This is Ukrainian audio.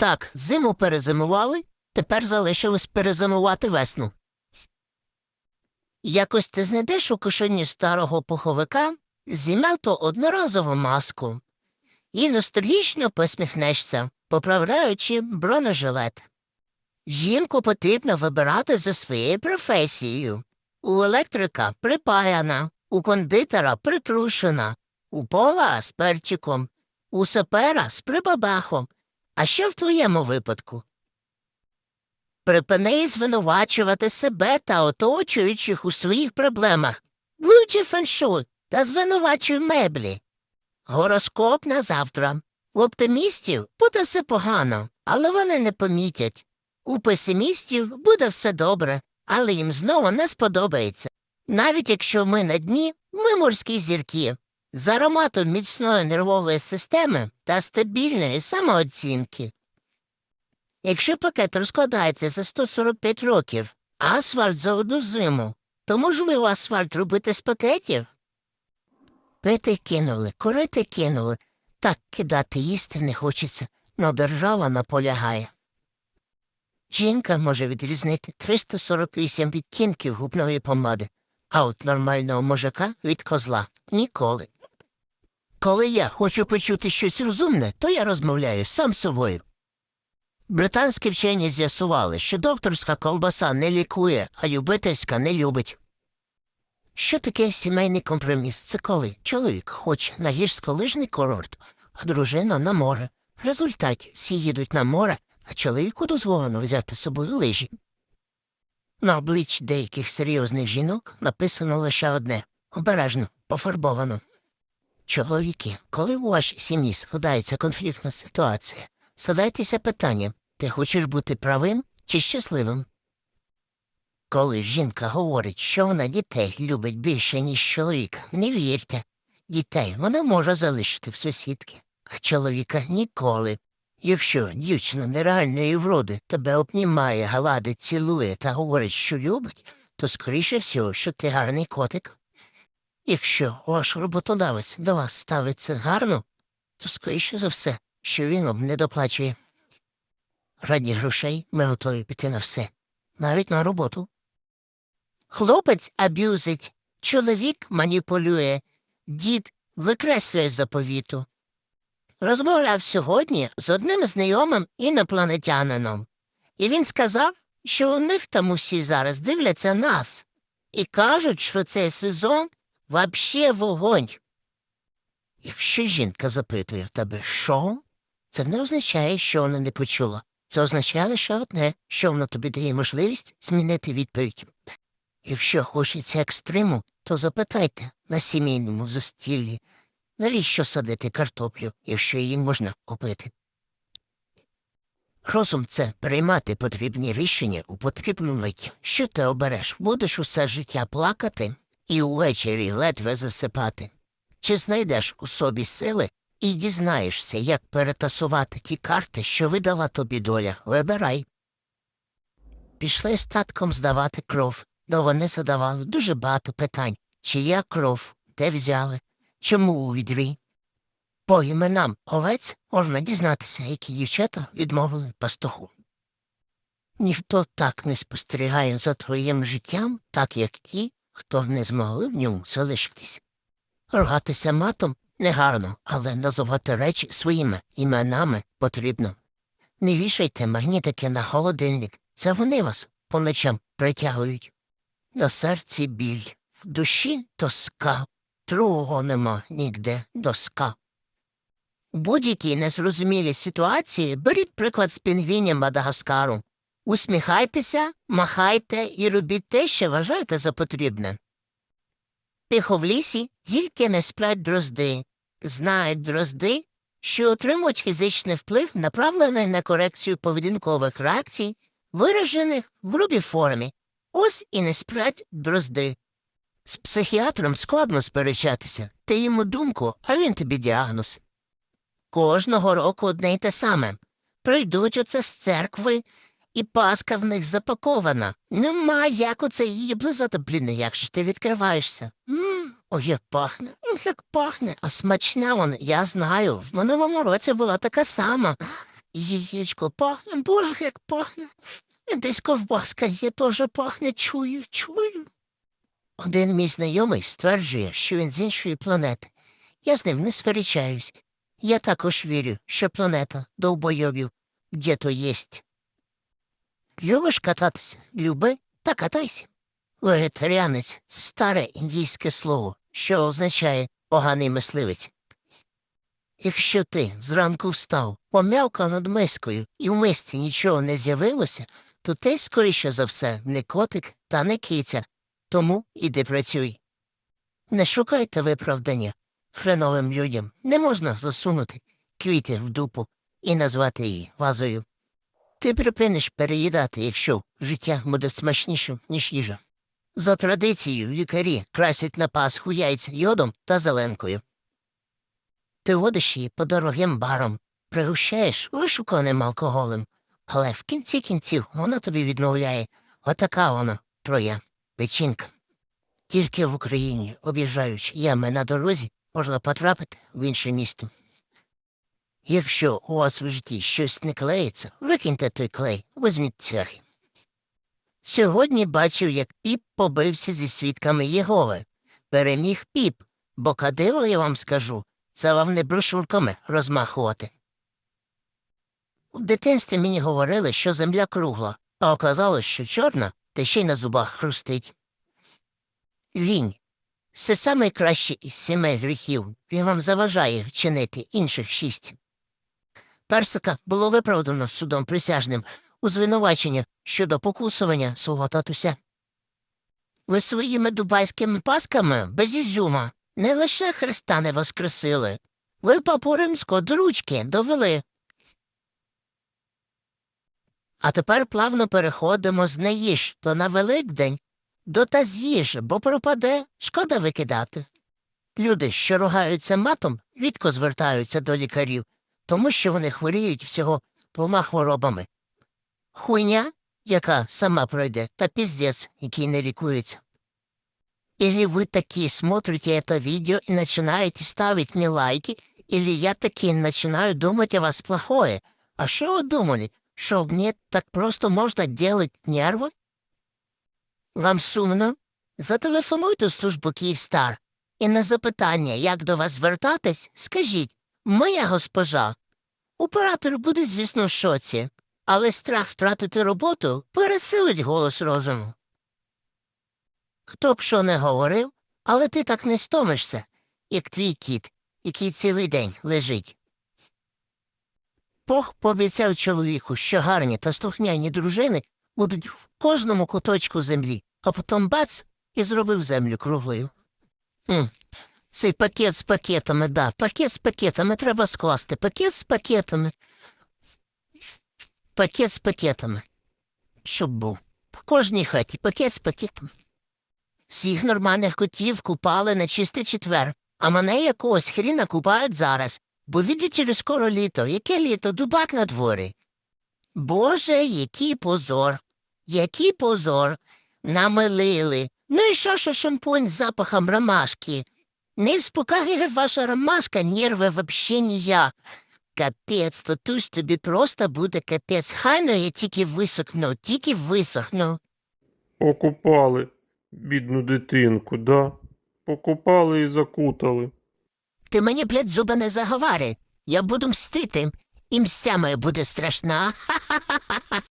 Так, зиму перезимували, тепер залишилось перезимувати весну. Якось ти знайдеш у кишені старого пуховика зім'ято одноразову маску і ностальгічно посміхнешся, поправляючи бронежилет. Жінку потрібно вибирати за своєю професією. У електрика припаяна, у кондитера притрушена, у пола з перчиком, у сапера з прибабахом. А що в твоєму випадку? Припини звинувачувати себе та оточуючих у своїх проблемах. Вивчи феншуй та звинувачуй меблі. Гороскоп на завтра. У оптимістів буде все погано, але вони не помітять. У песимістів буде все добре, але їм знову не сподобається. Навіть якщо ми на дні, ми морські зірки. З ароматом міцної нервової системи та стабільної самооцінки. Якщо пакет розкладається за 145 років, а асфальт за одну зиму, то можливо асфальт робити з пакетів? Пити кинули, курити кинули. Так кидати їсти не хочеться, но держава наполягає. Жінка може відрізнити 348 відтінків губної помади, а от нормального мужика від козла ніколи. Коли я хочу почути щось розумне, то я розмовляю сам з собою. Британські вчені з'ясували, що докторська колбаса не лікує, а любительська не любить. Що таке сімейний компроміс? Це коли чоловік хоче на гірськолижний курорт, а дружина на море. В результаті всі їдуть на море, а чоловіку дозволено взяти з собою лижі. На обличчі деяких серйозних жінок написано лише одне обережно, пофарбовано. Чоловіки, коли у вашій сім'ї складається конфліктна ситуація, задайтеся питанням, ти хочеш бути правим чи щасливим? Коли жінка говорить, що вона дітей любить більше, ніж чоловіка, не вірте. Дітей вона може залишити в сусідки, а чоловіка ніколи. Якщо дівчина нереальної вроди тебе обнімає, гладить, цілує та говорить, що любить, то скоріше всього, що ти гарний котик. Якщо ваш роботодавець до вас ставиться гарно, то скоріше за все, що він вам не доплачує. Раді грошей ми готові піти на все, навіть на роботу. Хлопець аб'юзить, чоловік маніпулює, дід викреслює заповіту. Розмовляв сьогодні з одним знайомим інопланетянином, і він сказав, що у них там усі зараз дивляться нас і кажуть, що цей сезон вообще вогонь. Якщо жінка запитує в тебе, що, це не означає, що вона не почула. Це означає лише одне, що воно тобі дає можливість змінити відповідь. Якщо хочеться екстриму, то запитайте на сімейному застіллі, навіщо садити картоплю, якщо її можна купити. Розум це приймати потрібні рішення у потрібну мить. Що ти обереш? Будеш усе життя плакати і увечері ледве засипати. Чи знайдеш у собі сили і дізнаєшся, як перетасувати ті карти, що видала тобі доля? Вибирай. Пішли з татком здавати кров, но вони задавали дуже багато питань. Чия кров, де взяли, чому у відрі? По іменам овець можна дізнатися, які дівчата відмовили пастуху. Ніхто так не спостерігає за твоїм життям, так як ті, хто не змогли в ньому залишитись. Ругатися матом негарно, але називати речі своїми іменами потрібно. Не вішайте магнітики на холодильник, це вони вас по ночам притягують. На серці біль, в душі тоска, другого нема ніде доска. У будь-якій незрозумілій ситуації беріть приклад з пінгвінів Мадагаскару. Усміхайтеся, махайте і робіть те, що вважаєте за потрібне. Тихо в лісі тільки не сплять дрозди. Знають дрозди, що отримують фізичний вплив, направлений на корекцію поведінкових реакцій, виражених в грубій формі. Ось і не сплять дрозди. З психіатром складно сперечатися, ти йому думку, а він тобі діагноз. Кожного року одне й те саме. Прийдуть оце з церкви, і паска в них запакована. Нема як оце її близати, блін, як же ти відкриваєшся? Мм, ой, як пахне, як пахне, а смачна вона, я знаю. В минулому році була така сама. Яєчко пахне, боже, як пахне. Десь ковбаска є, теж пахне, чую, чую. Один мій знайомий стверджує, що він з іншої планети. Я з ним не сперечаюсь. Я також вірю, що планета довбойобів где-то єсть. Любиш кататися? Люби та катайся. Вегетаріанець старе індійське слово, що означає поганий мисливець. Якщо ти зранку встав, пом'явкав над мискою і в мисці нічого не з'явилося, то ти, скоріше за все, не котик та не киця. Тому іди працюй. Не шукайте виправдання. Хреновим людям не можна засунути квіти в дупу і назвати її вазою. Ти припиниш переїдати, якщо життя буде смачнішим, ніж їжа. За традицією лікарі красять на пасху яйця йодом та зеленкою. Ти водиш її по дорогим барам, пригощаєш вишуканим алкоголем, але в кінці кінців вона тобі відмовляє. Отака вона, твоя печінка. Тільки в Україні, об'їжджаючи ями на дорозі, можна потрапити в інше місто. Якщо у вас в житті щось не клеїться, викиньте той клей, візьміть цвяхи. Сьогодні бачив, як піп побився зі свідками Єгови. Переміг піп, бо кадило, я вам скажу, це вам не брошурками розмахувати. В дитинстві мені говорили, що земля кругла, а оказалось, що чорна, та ще й на зубах хрустить. Лінь. Це найкращий із семи гріхів. Він вам заважає чинити інших шість. Персика було виправдано судом присяжним у звинувачення щодо покусування свого татуся. Ви своїми дубайськими пасками без ізюма не лише Христа не воскресили, ви папу римського до ручки довели. А тепер плавно переходимо з не їж, то на Великдень до та з'їж, бо пропаде, шкода викидати. Люди, що ругаються матом, рідко звертаються до лікарів, тому що вони хворіють всього двома хворобами. Хуйня, яка сама пройде, та піздець, який не лікується. Или вы такие смотрите это видео и начинаете ставить мне лайки, или я таки начинаю думать о вас плохое. А что вы думали, что мне так просто можно делать нервы? Вам сумно? Зателефонуйте в службу Київстар. І на запитання, як до вас звертатись, скажіть, моя госпожа. Оператор буде, звісно, в шоці, але страх втратити роботу пересилить голос розуму. Хто б що не говорив, але ти так не стомишся, як твій кіт, який цілий день лежить. Бог пообіцяв чоловіку, що гарні та слухняні дружини будуть в кожному куточку землі, а потім бац і зробив землю круглою. Цей пакет з пакетами, да, пакет з пакетами треба скласти, пакет з пакетами. Пакет з пакетами. Щоб був. В кожній хаті пакет з пакетами. Всіх нормальних котів купали на чистий четвер, а мене якогось хріна купають зараз, бо віддячі скоро літо. Яке літо? Дубак на дворі. Боже, який позор, який позор. Намилили. Ну і що, що шампунь з запахом ромашки? Не спокає ваша ромашка, нерви вообще ніяк. Капець, татусь тобі просто буде капець. Хай ну я тільки висохну, тільки висохну. Окупали бідну дитинку, да? Покупали і закутали. Ти мені, блядь, зуба не заговари. Я буду мстити, і мстя моя буде страшна. Ха-ха-ха-ха.